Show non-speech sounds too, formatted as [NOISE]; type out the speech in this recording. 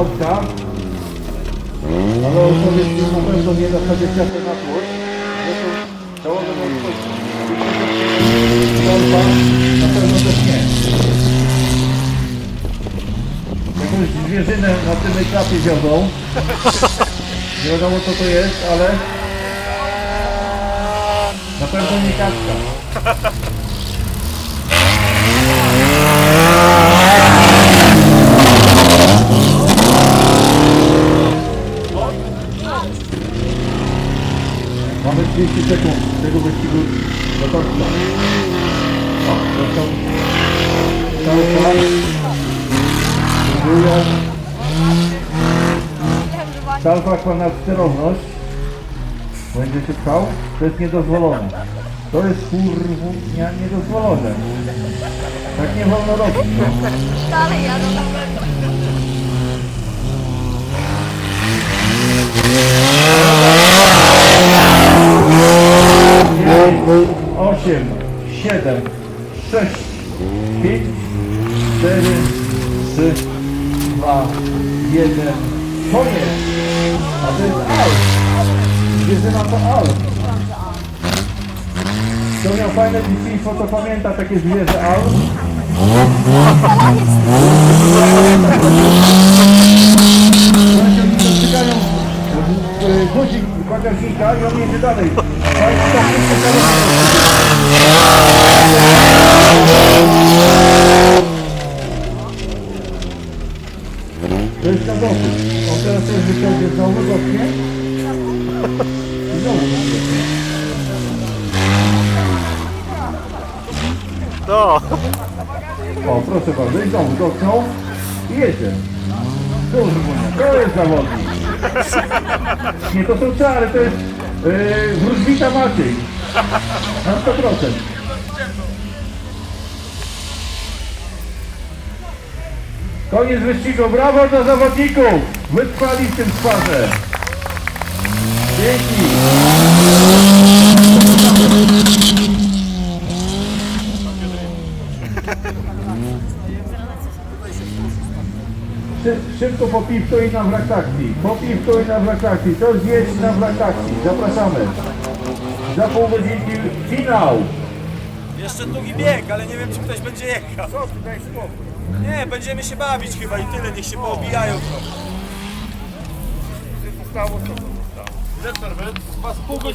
autka, ale on sobie na pewno nie zasadzie kwiaty na tłoc. Na tłoc. na pewno nie. Jakąś zwierzynę na tym etapie wiodą. Nie wiadomo co to jest, ale na pewno nie kaczka. Mamy 30 sekund tego wyścigu do końca. O, zresztą cały czas próbują. Salwak ma nadsterowność. Będzie się pchał. To jest niedozwolone. To jest kurwa niedozwolone. Tak nie wolno robić. No. Dalej jadą. 8, 7, 6, 5, 4, 3, 2, 1. Koniec! A to jest out. Zwierzyna to out. Kto miał fajne dzieciństwo, to pamięta takie zwierzę out. On jedzie dalej. To jest na teraz też. I znowu dotknie. No, O, proszę bardzo, i znowu dotknął i jedzie. Kurwa, to jest zawodnik. [LAUGHS] Nie, to są czary, to jest yy, wróżbita Maciej. Na 100%. Koniec wyścigu, brawo dla zawodników! Wytrwali w tym składzie. Dzięki. Szybko po piwko i na wrak taksi. Po piwko i na wrak taksi. To zjeść na wrak taksi. Zapraszamy. Za pół godzinki finał. Jeszcze długi bieg, ale nie wiem, czy ktoś będzie jechał. Co ty, daj spokój. Nie, będziemy się bawić chyba i tyle, niech się poobijają trochę. Ile przerwy? Chyba z pół godziny.